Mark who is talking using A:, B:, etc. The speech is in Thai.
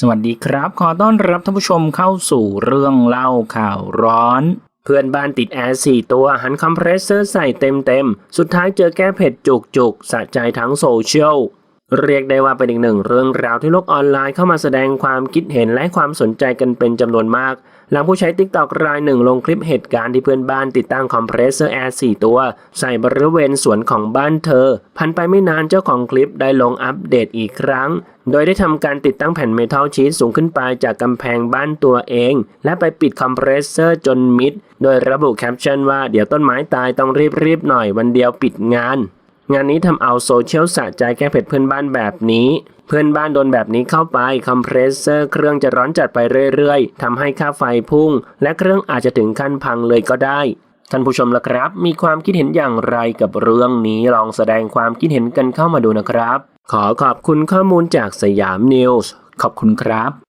A: สวัสดีครับ ขอต้อนรับท่านผู้ชมเข้าสู่เรื่องเล่าข่าวร้อน เพื่อนบ้านติดแอร์สี่ตัวหันคอมเพรสเซอร์ใส่เต็มเต็มๆสุดท้ายเจอแก้เผ็ดจุกจุกสะใจทั้งโซเชียล เรียกได้ว่าเป็นอีกหนึ่งเรื่องราวที่โลกออนไลน์เข้ามาแสดงความคิดเห็นและความสนใจกันเป็นจำนวนมาก หลังผู้ใช้ t ิ k t o k รายหนึ่งลงคลิปเหตุการณ์ที่เพื่อนบ้านติดตั้งคอมเพรสเซอร์แอร์4ตัว ใส่บริเวณสวนของบ้านเธอพันไปไม่นานเจ้าของคลิปได้ลงอัปเดตอีกครั้ง โดยได้ทำการติดตั้งแผ่นเมทัลชีตสูงขึ้นไปจากกำแพงบ้านตัวเอง และไปปิดคอมเพรสเซอร์จนมิด โดยระบุแคปชั่นว่าเดี๋ยวต้นไม้ตายต้องรีบๆหน่อยวันเดียวปิดงาน งานนี้ทำเอาโซเชียลสะใจแก้เผ็ดเพื่อนบ้านแบบนี้ เพื่อนบ้านโดนแบบนี้เข้าไปคอมเพรสเซอร์เครื่องจะร้อนจัดไปเรื่อยๆทำให้ค่าไฟพุ่ง และเครื่องอาจจะถึงขั้นพังเลยก็ได้ ท่านผู้ชมล่ะครับ มีความคิดเห็นอย่างไรกับเรื่องนี้ลองแสดงความคิดเห็นกันเข้ามาดูนะครับ ขอขอบคุณข้อมูลจากสยามนิวส์ขอบคุณครับ